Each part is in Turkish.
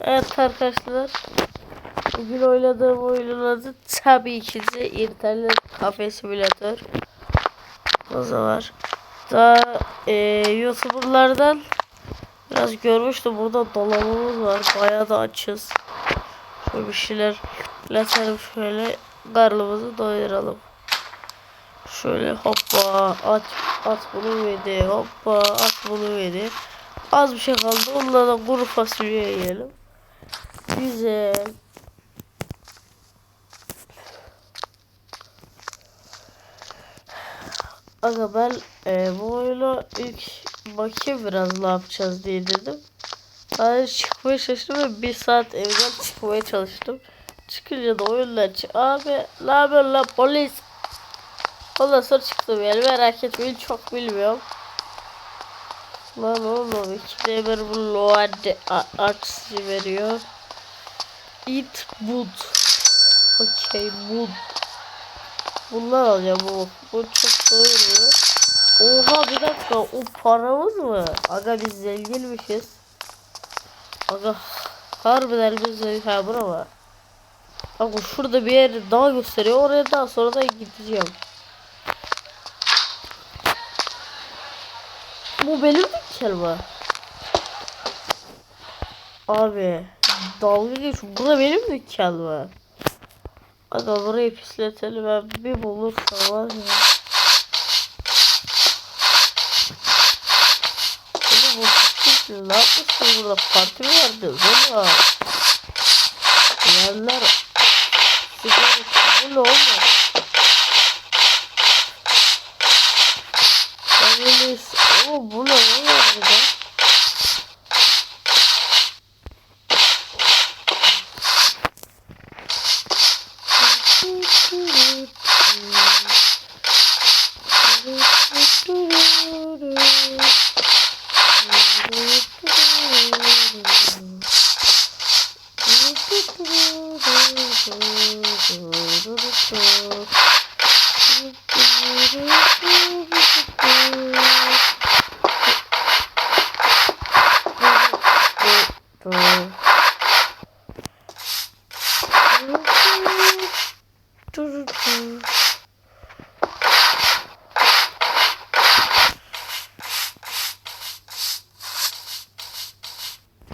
Evet arkadaşlar. Bugün oynadığım oyunun adı tabii ki de internet kafe simülatör. O var. Daha e, youtuberlardan biraz görmüştüm. Burada dolabımız var. Bayağı da açız. Şöyle bir şeyler latalım şöyle. Karnımızı doyuralım. Şöyle hoppa at at bunu yedi hoppa at bunu yedi. Az bir şey kaldı. Onunla da kuru fasulye yiyelim. Güzel. Aga ben e, bu oyunu ilk bakayım biraz ne yapacağız diye dedim. Ben çıkmaya çalıştım ve bir saat evden çıkmaya çalıştım. Çıkınca da oyundan çık. Abi ne haber lan polis? Ondan sonra çıktım yani merak etmeyin çok bilmiyorum. Lan oğlum ikide bir bu load aksi veriyor. Eat wood. Okey wood. Bunlar alacağım bu. Bu çok doyuruyor. Oha bir dakika o paramız mı? Aga biz zenginmişiz. Aga harbiden biz zengin. Var. Aga şurada bir yer daha gösteriyor. Oraya daha sonra da gideceğim. Bu benim dükkan mı? Abi dalga geçiyor. Burada benim dükkan var. Aga burayı pisletelim ben bir bulursa var ya. Bunu boşlukta ne yapmışsın burada parti mi vardı? Valla. Yerler sigara kabul olmaz. Ben öyle... Oo bu ne? Ne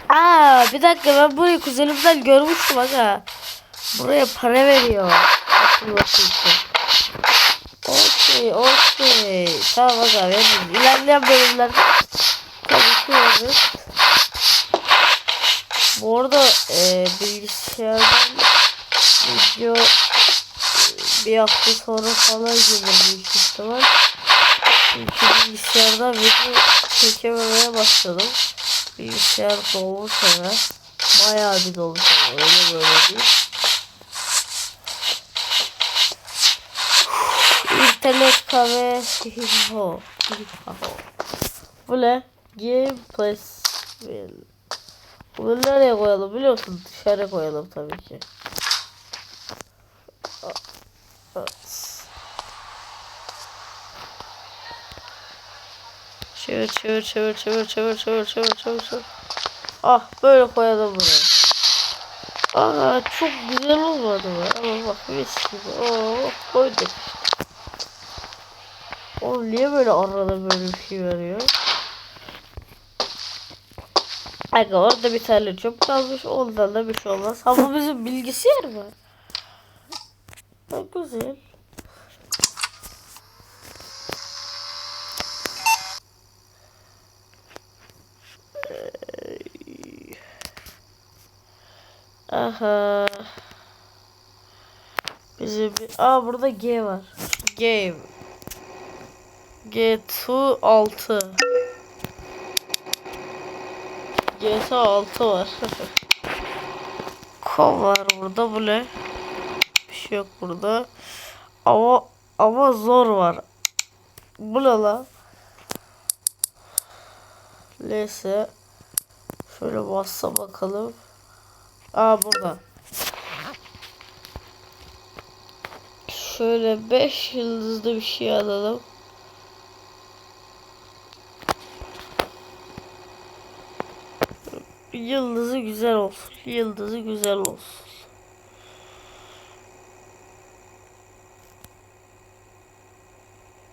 Aa bir dakika ben burayı kuzenimden görmüştüm aga. Buraya para veriyor. Açılması için. Okey okey. Tamam aga veririz. İlerleyen bölümlerde veririz. Bu arada e, bilgisayardan video bir hafta sonra falan gelir büyük ihtimal. Çünkü bilgisayardan video çekememeye başladım. Bilgisayar dolmuş eve. Bayağı bir dolmuş eve. Öyle böyle değil. İnternet kahve. Hiho. Bu ne? Gameplay. Bunu nereye koyalım biliyor musun? Dışarı koyalım tabii ki. Evet. Çevir çevir çevir çevir çevir çevir çevir çevir çevir. Ah böyle koyalım buraya. Aa çok güzel olmadı mı? Ama bak mis gibi. Oo koyduk işte. Oğlum niye böyle arada böyle bir şey veriyor? Aga orada bir tane çöp kalmış. Ondan da bir şey olmaz. Bu bizim bilgisayar mı? Ha, güzel. Aha. Bizim bir... Aa burada G var. Game. G2 6. GTA 6 var. Ko var burada bu ne? Şey yok burada. Ama ama zor var. Bu ne lan? Neyse. Şöyle bassa bakalım. Aa burada. Şöyle 5 yıldızlı bir şey alalım. yıldızı güzel olsun. Yıldızı güzel olsun.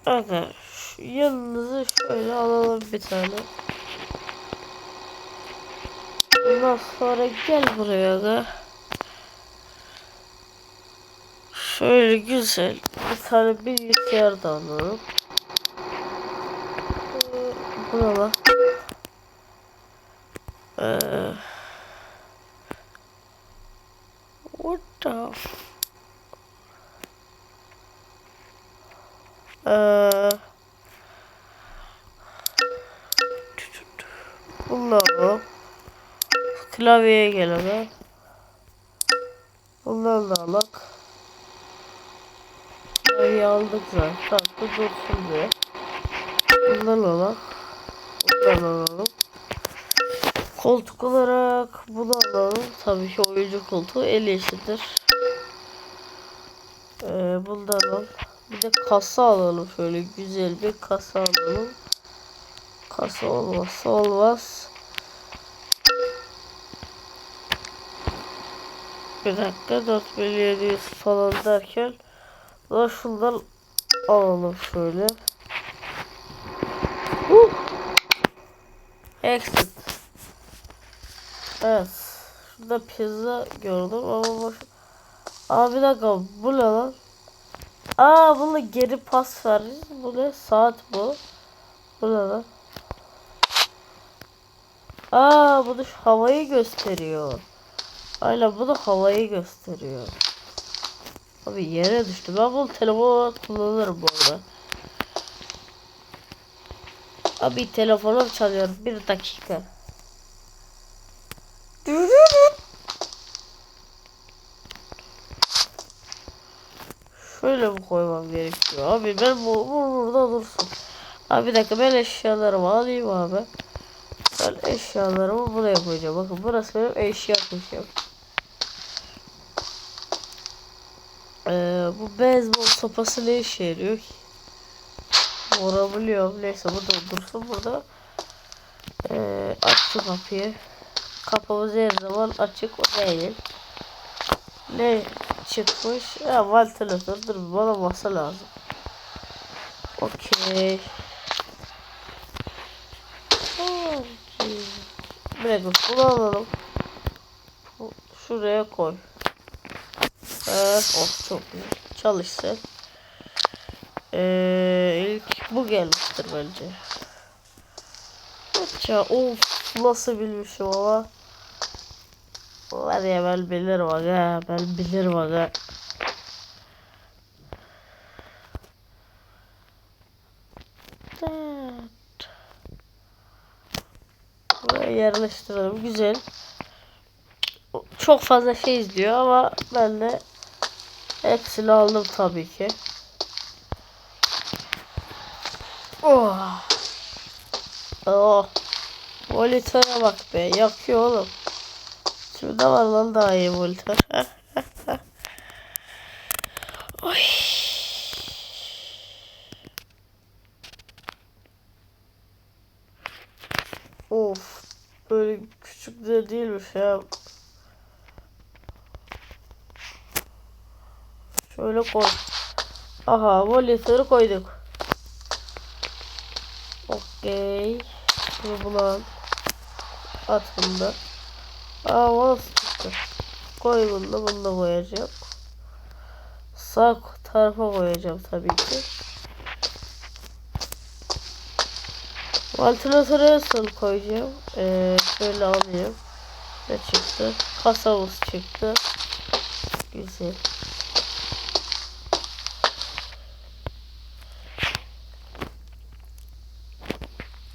Şu yıldızı şöyle alalım bir tane. Ondan sonra gel buraya aga. Şöyle güzel bir tane bilgisayar da alalım. Bu ne lan? Ee, what the Ee, alalım. Klavyeye gelelim. Bundan da alak. Klavyeyi aldık zaten. Tatlı dursun diye. Bundan alak. Bundan alalım. Koltuk olarak bunu alalım. Tabii ki oyuncu koltuğu el yeşildir. Ee, bundan al. Bir de kasa alalım şöyle güzel bir kasa alalım. Kasa olmazsa olmaz. Bir dakika 4700 falan derken daha şundan alalım şöyle. Uh! Exit. Evet. Şurada pizza gördüm ama boş. Aa bir dakika bu ne lan? Aa bununla geri pas ver. Bu ne? Saat bu. Bu ne lan? Aa bu da havayı gösteriyor. Aynen bu da havayı gösteriyor. Abi yere düştü. Ben bunu telefon kullanırım bu arada. Abi telefonum çalıyor. Bir dakika. Şöyle mi koymam gerekiyor? Abi ben bu, bu burada dursun. Abi bir dakika ben eşyalarımı alayım abi. Ben eşyalarımı buraya koyacağım. Bakın burası benim eşya köşem. Ee, bu beyzbol sopası ne işe yarıyor ki? Vurabiliyorum. Neyse burada dursun burada. Ee, aç şu kapıyı. Kapımız her zaman açık o değil. Ne çıkmış? Ya vantilatör dur bana masa lazım. Okey. Okey. Bir dakika bunu alalım. Şuraya koy. Evet, oh çok güzel. Çalışsın. Ee, ilk bu gelmiştir bence. Ya of nasıl bilmişim ama. Var ya ben bilirim aga. Ben bilirim aga. Evet. Buraya yerleştirelim. Güzel. Çok fazla şey izliyor ama ben de hepsini aldım tabii ki. Oh. Oh. Monitöre bak be. Yakıyor oğlum. Şimdi var lan daha iyi monitör. Oy. Of. Böyle küçük de değilmiş ya. Şöyle koy. Aha monitörü koyduk. Okey. Bunu al. At bunu da. Aa mouse çıktı. Koy bunu da bunu da koyacağım. Sağ tarafa koyacağım tabii ki. Vantilatörü nasıl koyacağım? Ee, şöyle alayım. Ne çıktı? Kasamız çıktı. Güzel.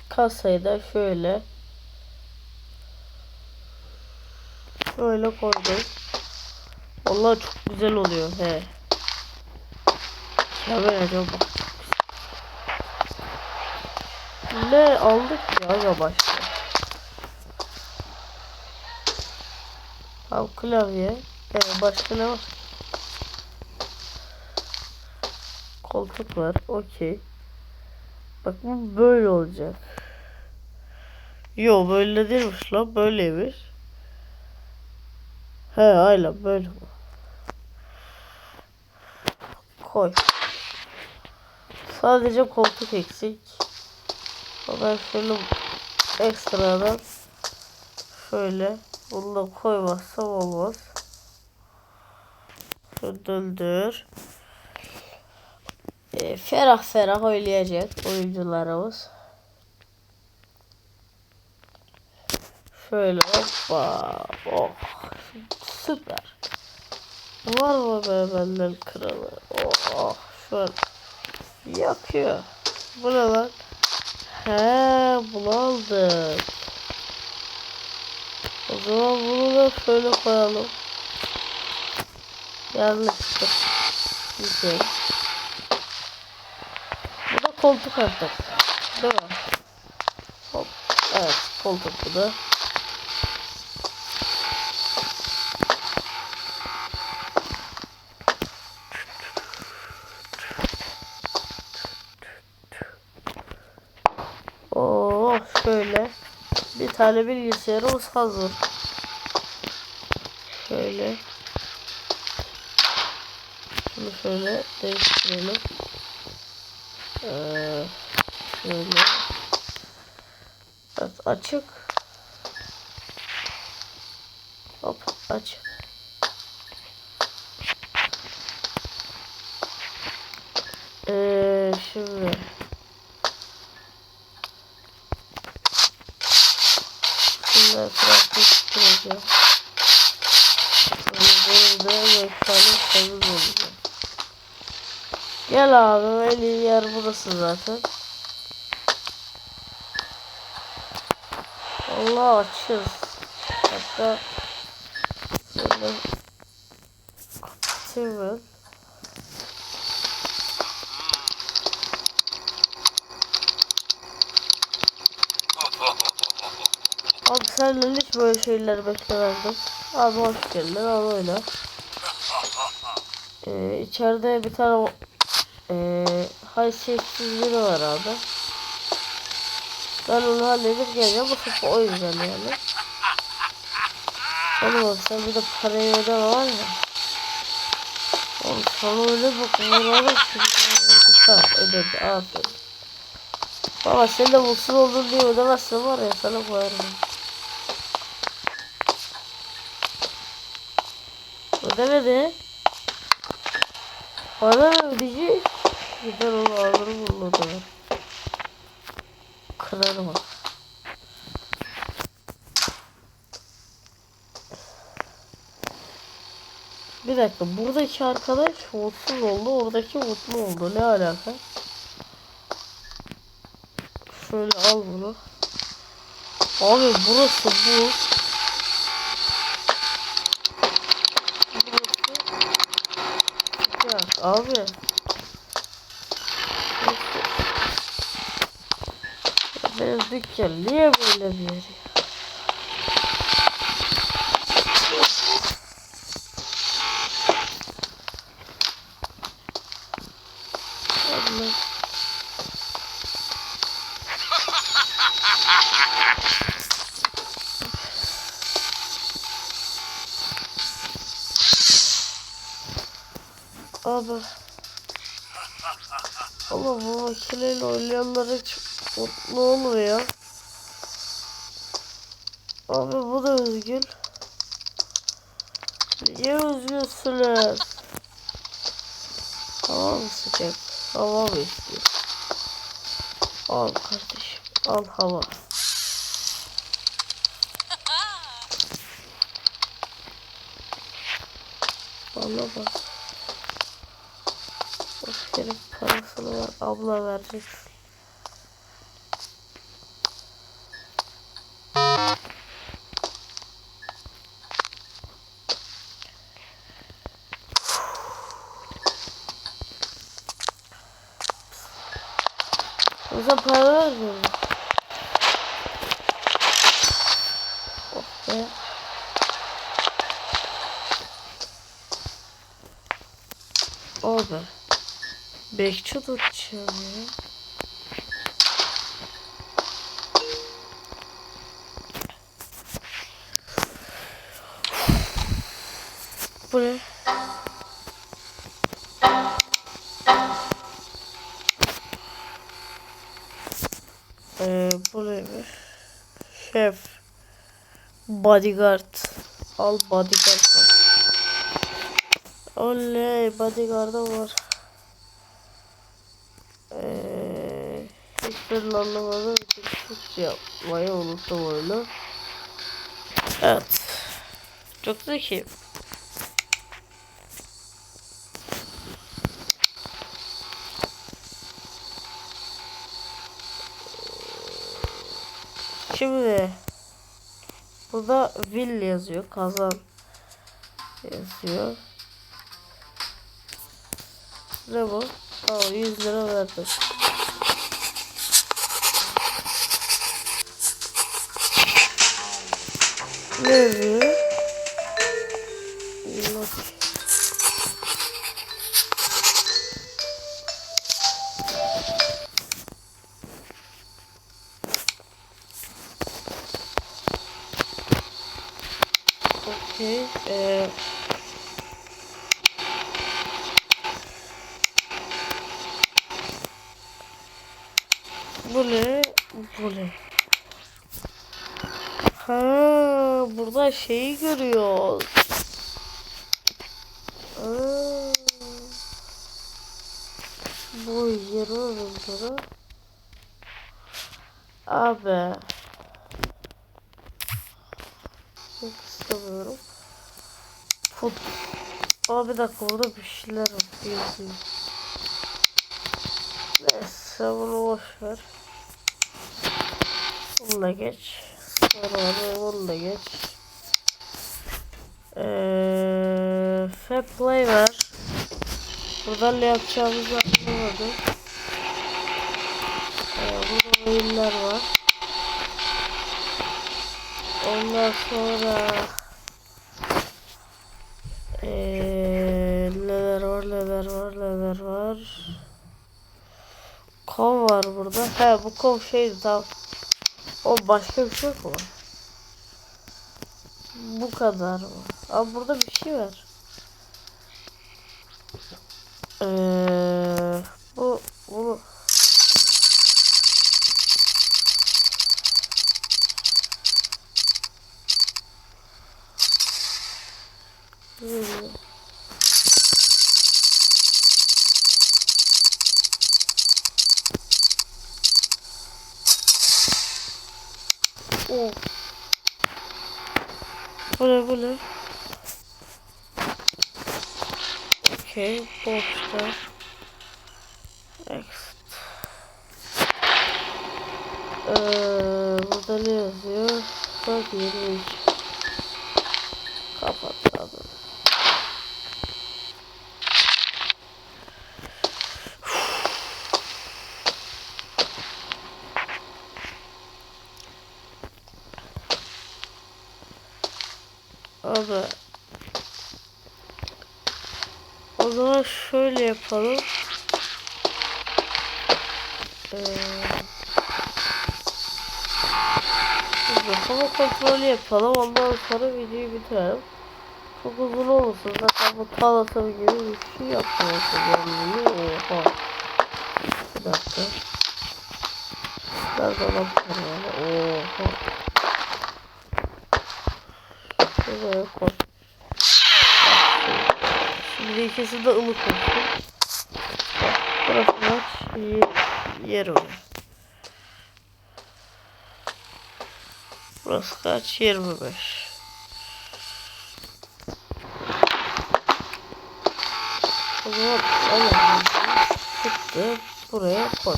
Kasayı da şöyle şöyle koydum. Vallahi çok güzel oluyor he. Ya ben acaba. Ne aldık ya ya başta. Abi klavye. Ee, başka ne var? Koltuk var. Okey. Bak bu böyle olacak. Yo böyle değilmiş lan böyleymiş. He aynen böyle. Koy. Sadece koltuk eksik. Ben şöyle ekstradan şöyle bunu da koymazsam olmaz. Şöyle döndür. E, ferah ferah oynayacak oyuncularımız. Şöyle hoppa. Oh. Süper. Var mı be benden kralı? Oh. Şu an yakıyor. Bu ne lan? He bunu aldık. O zaman bunu da şöyle koyalım. Yanlıştır. Güzel. Bu da koltuk artık. Değil mi? Hop. Evet koltuk bu da. Tane bilgisayarımız hazır. Şöyle. Şunu şöyle değiştirelim. Ee, şöyle. Evet açık. Hop aç. Ee, şimdi. Tutturacağım. Böyle böyle ekranın temiz olacak. Gel abi en yer burası zaten. Allah açız. Hatta şöyle kapatayım ben. Abi senden hiç böyle şeyler beklemezdim. Abi hoş geldin al oyna. Ee, içeride bir tane ee, haysiyetsiz biri var abi. Ben onu halledip geleceğim. Bu sefer o yüzden yani. Oğlum bak sen bir de parayı ödeme var ya. Oğlum sana öyle bak. Vuralım. Ha ödedi. Aferin. Baba sen de mutsuz oldun diye ödemezsin var ya sana koyarım. Ödemedi. Bana mı ödeyecek? Gider onu bunu ödemer. Kırarım bak. Bir dakika buradaki arkadaş mutsuz oldu oradaki mutlu oldu ne alaka? Şöyle al bunu. Abi burası bu. Ya abi. Ya benim dükkan niye böyle bir yer ya? Allah. Abi. Ama bu makineyle oynayanlar hiç mutlu olmuyor. Abi bu da üzgün. Niye üzgünsünüz? Hava mı sıcak? Hava mı istiyor? Al kardeşim. Al hava. Bana bak. Senin parasını var. Abla vereceksin. O zaman para vermiyor mu? Oh be. Oh be. Tutacağım ya. Bu ne? Ee, bu neymiş? Şef. Bodyguard. Al bodyguard. Oley bodyguard'ım var. Ee, hiçbirini anlamadım. Türkçe yapmayı unuttum oyunu. Evet. Çok zeki. Şimdi burada will yazıyor. Kazan yazıyor. Ne bu? Aa 100 lira verdim. Yok. Okey. Ee, bu ne? Bu ne? Ha, burada şeyi görüyoruz. Aa, bu yeri öldürü. Abi. Çok istemiyorum. Fut. Aa bir dakika orada bir şeyler yazıyor. Neyse bunu boş ver. Bunu da geç. Bunu da geç. Eee Fair Play var. Buradan ne yapacağımızı anlamadım. Ee, burada oyunlar var. Ondan sonra ee, neler var neler var neler var. Kov var burada. He bu kov şeydi tamam. O başka bir şey yok mu? Bu kadar mı? Ama burada bir şey var. Ee, bu bunu Hmm. Oh. Bu ne bu ne? Okey, boşta. Next. Ee, ne yazıyor? Bak 23. Kapat abi. Abi. O zaman şöyle yapalım. Ee, şimdi hava kontrolü yapalım. Ondan sonra videoyu bitirelim. Çok uzun olmasın. Zaten bu talatım gibi bir şey yapmıyorsun. Yani oha. Bir dakika. Nerede olabilir yani? Oha. Şuraya koy. Şimdi ikisi de ılık olsun. Burası? Ye- Yer o. Burası kaç? 25. O zaman alalım. Çıktı. Buraya koy.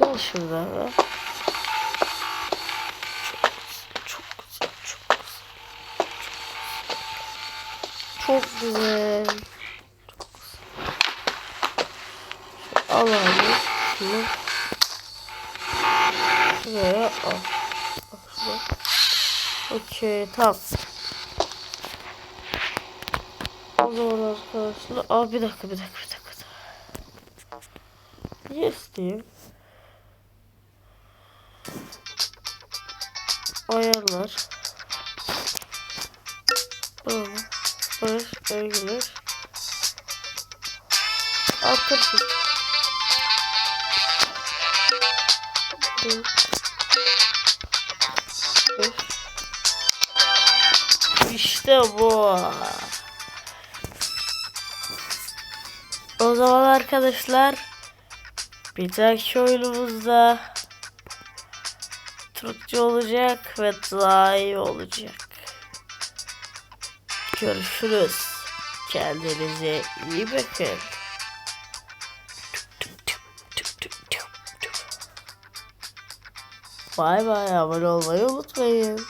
Gel şuradan da. Çok güzel, çok güzel. Çok güzel. Çok güzel. Al abi. Şuraya al. Okey tamam. O zaman arkadaşlar. Aa bir dakika bir dakika bir dakika. Yes diyeyim. Ayarlar. Böyle. Barış. Örgülür. Atırsın. Hı. İşte bu. O zaman arkadaşlar bir dahaki oyunumuzda Türkçe olacak ve daha iyi olacak. Görüşürüz. Kendinize iyi bakın. Bay bay abone olmayı unutmayın.